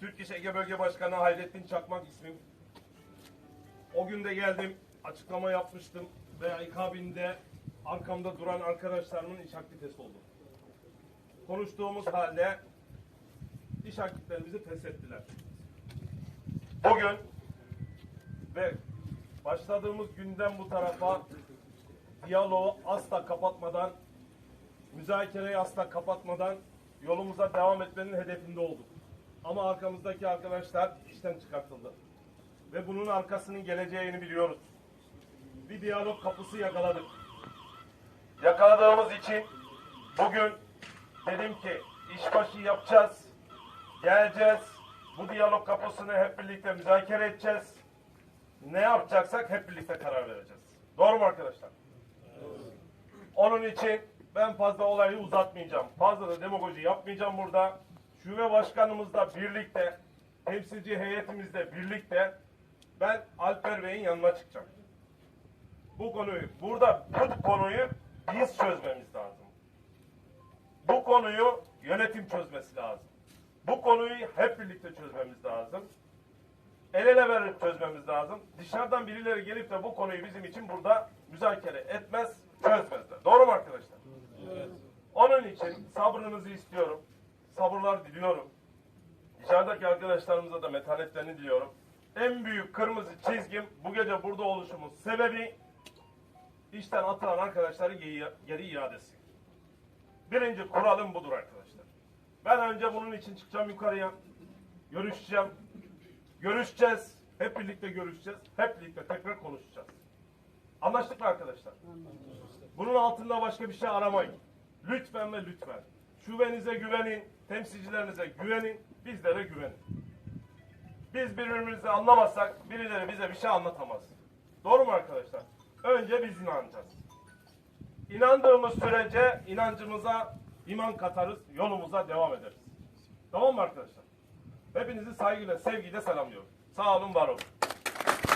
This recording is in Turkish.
Türk İş Ege Bölge Başkanı Hayrettin Çakmak ismim. O gün de geldim, açıklama yapmıştım ve akabinde arkamda duran arkadaşlarımın iş aktivitesi oldu. Konuştuğumuz halde iş aktivitelerimizi feshettiler. Bugün ve başladığımız günden bu tarafa diyaloğu asla kapatmadan, müzakereyi asla kapatmadan yolumuza devam etmenin hedefinde olduk. Ama arkamızdaki arkadaşlar işten çıkartıldı. Ve bunun arkasının geleceğini biliyoruz. Bir diyalog kapısı yakaladık. Yakaladığımız için bugün dedim ki işbaşı yapacağız, geleceğiz, bu diyalog kapısını hep birlikte müzakere edeceğiz. Ne yapacaksak hep birlikte karar vereceğiz. Doğru mu arkadaşlar? Onun için ben fazla olayı uzatmayacağım. Fazla da demagoji yapmayacağım burada. Şube başkanımızla birlikte, temsilci heyetimizle birlikte ben Alper Bey'in yanına çıkacağım. Bu konuyu, burada bu konuyu biz çözmemiz lazım. Bu konuyu yönetim çözmesi lazım. Bu konuyu hep birlikte çözmemiz lazım. El ele verip çözmemiz lazım. Dışarıdan birileri gelip de bu konuyu bizim için burada müzakere etmez, çözmezler. Doğru mu arkadaşlar? Onun için sabrınızı istiyorum. Sabırlar diliyorum. Dışarıdaki arkadaşlarımıza da metanetlerini diliyorum. En büyük kırmızı çizgim bu gece burada oluşumun sebebi işten atılan arkadaşların geri, geri iadesi. Birinci kuralım budur arkadaşlar. Ben önce bunun için çıkacağım yukarıya. Görüşeceğim. Görüşeceğiz. Hep birlikte görüşeceğiz. Hep birlikte tekrar konuşacağız. Anlaştık mı arkadaşlar? Bunun altında başka bir şey aramayın. Lütfen ve lütfen. Şubenize güvenin, temsilcilerinize güvenin, bizlere güvenin. Biz birbirimizi anlamazsak birileri bize bir şey anlatamaz. Doğru mu arkadaşlar? Önce biz inanacağız. İnandığımız sürece inancımıza iman katarız, yolumuza devam ederiz. Tamam mı arkadaşlar? Hepinizi saygıyla, sevgiyle selamlıyorum. Sağ olun, var olun.